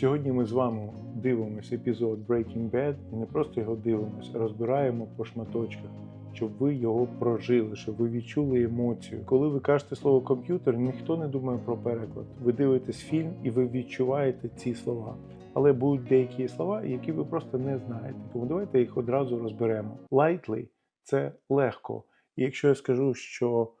Сьогодні ми з вами дивимося епізод Breaking Bad і не просто його дивимося, а розбираємо по шматочках, щоб ви його прожили, щоб ви відчули емоцію. Коли ви кажете слово комп'ютер, ніхто не думає про переклад. Ви дивитесь фільм і ви відчуваєте ці слова. Але будуть деякі слова, які ви просто не знаєте. Тому давайте їх одразу розберемо. Lightly – це легко. І якщо я скажу, що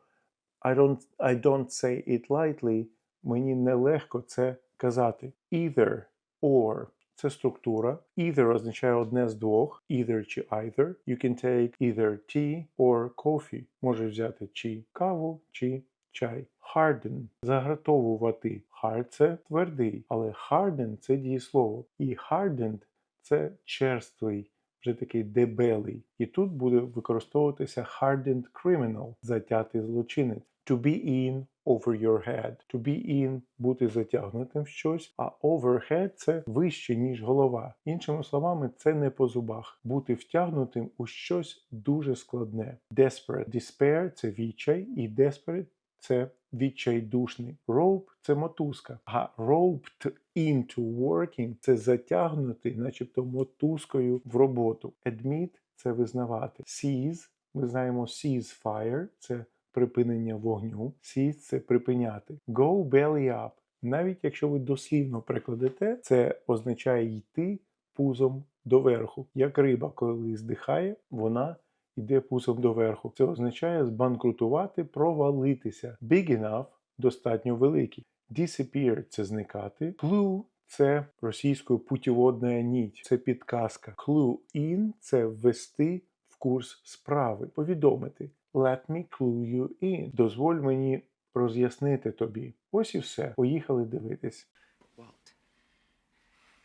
I don't, I don't say it lightly, мені нелегко це казати. Either or це структура. Either означає одне з двох, either чи either. You can take either tea or coffee. Можеш взяти чи каву, чи чай. Harden – загратовувати. Hard – це твердий, але harden – це дієслово. І hardened – це черствий, вже такий дебелий. І тут буде використовуватися hardened criminal – затятий злочинець. To be in over your head. To be in – бути затягнутим в щось, а overhead – це вище, ніж голова. Іншими словами, це не по зубах. Бути втягнутим у щось дуже складне. Desperate. Despair – це відчай, і desperate – це відчайдушний. Rope – це мотузка. А roped into working – це затягнутий, начебто мотузкою в роботу. Admit – це визнавати. Seize – ми знаємо seize fire – це припинення вогню. Cease – це припиняти. Go belly up. Навіть якщо ви дослівно прикладете, це означає йти пузом доверху. Як риба, коли здихає, вона йде пузом доверху. Це означає збанкрутувати, провалитися. Big enough – достатньо великий. Disappear – це зникати. Clue – це російською путіводна ніть, це підказка. Clue in – це ввести в курс справи, повідомити. Let me clue you in. Дозволь мені роз'яснити тобі. Ось і все. Поїхали дивитись. Walt,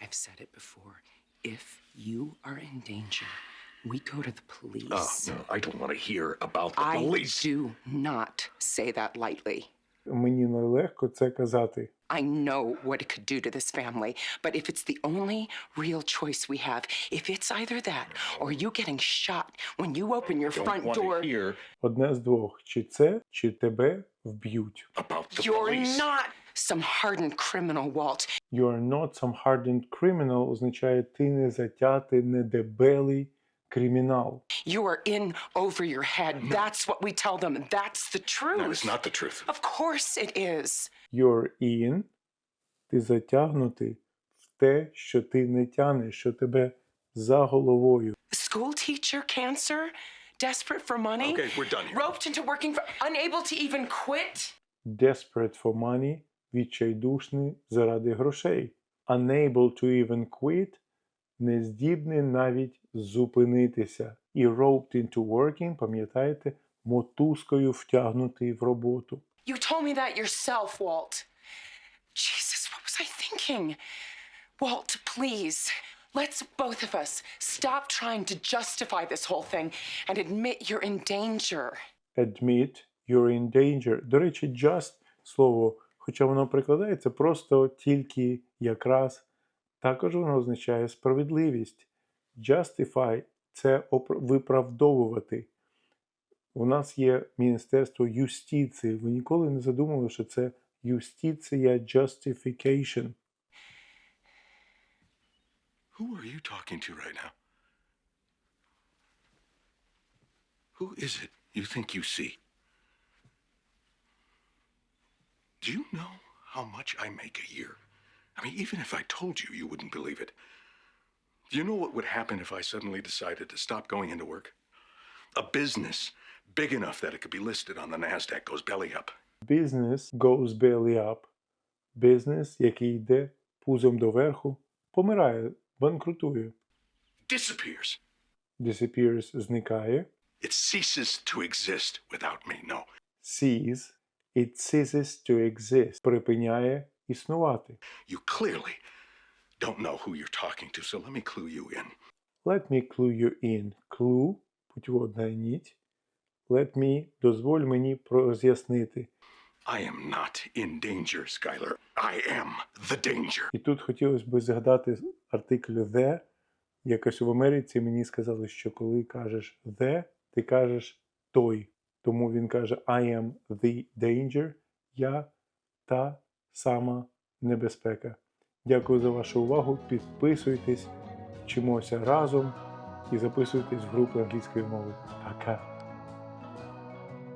I've said it before. If you are in danger, we go to the police. Oh, no, I don't want to hear about the police. I do not say that lightly. Мені нелегко це казати. I know what it could do to this family, but if it's the only real choice we have, if it's either that or you getting shot when you open your Don't front want door, to hear Одне з двох: чи це, чи тебе вб'ють. about the you're police. not some hardened criminal, Walt. You are not some hardened criminal означає ти не затятий, не дебелий кримінал. You are in over your head. That's what we tell them. That's the truth. That is not the truth. Of course it is. You're in, ти затягнутий в те, що ти не тянеш, що тебе за головою. School teacher, cancer, desperate for money, Okay, we're done here. roped into working for, unable to even quit. Desperate for money, відчайдушний заради грошей. Unable to even quit, нездібний навіть зупинитися. І roped into working, пам'ятаєте, мотузкою втягнутий в роботу. You told me that yourself, Walt. Jesus, what was I thinking? Walt, please, let's both of us stop trying to justify this whole thing and admit you're in danger. Admit you're in danger. До речі, just слово, хоча воно прикладається просто тільки якраз, також воно означає справедливість. Justify це виправдовувати. У нас є Міністерство юстиції. Ви ніколи не задумували, що це юстиція justification. Who are you talking to right now? Who is it you think you see? Do you know how much I make a year? I mean, even if I told you, you wouldn't believe it. Do you know what would happen if I suddenly decided to stop going into work? A business big enough that it could be listed on the NASDAQ goes belly up. Business goes belly up. Бізнес, який йде пузом доверху, помирає, банкрутує. Disappears. Disappears – зникає. It ceases to exist without me. No. cease, it ceases to exist, припиняє існувати. You clearly don't know who you're talking to, so let me clue you in. Let me clue you in. Clue – путіводна нить. Let me – дозволь мені роз'яснити. I am not in danger, Skylar. I am the danger. І тут хотілося б згадати артикль the. Якось в Америці мені сказали, що коли кажеш the, ти кажеш той. Тому він каже I am the danger, я та сама небезпека. Дякую за вашу увагу. Підписуйтесь, вчимося разом і записуйтесь в групи англійської мови. Пока!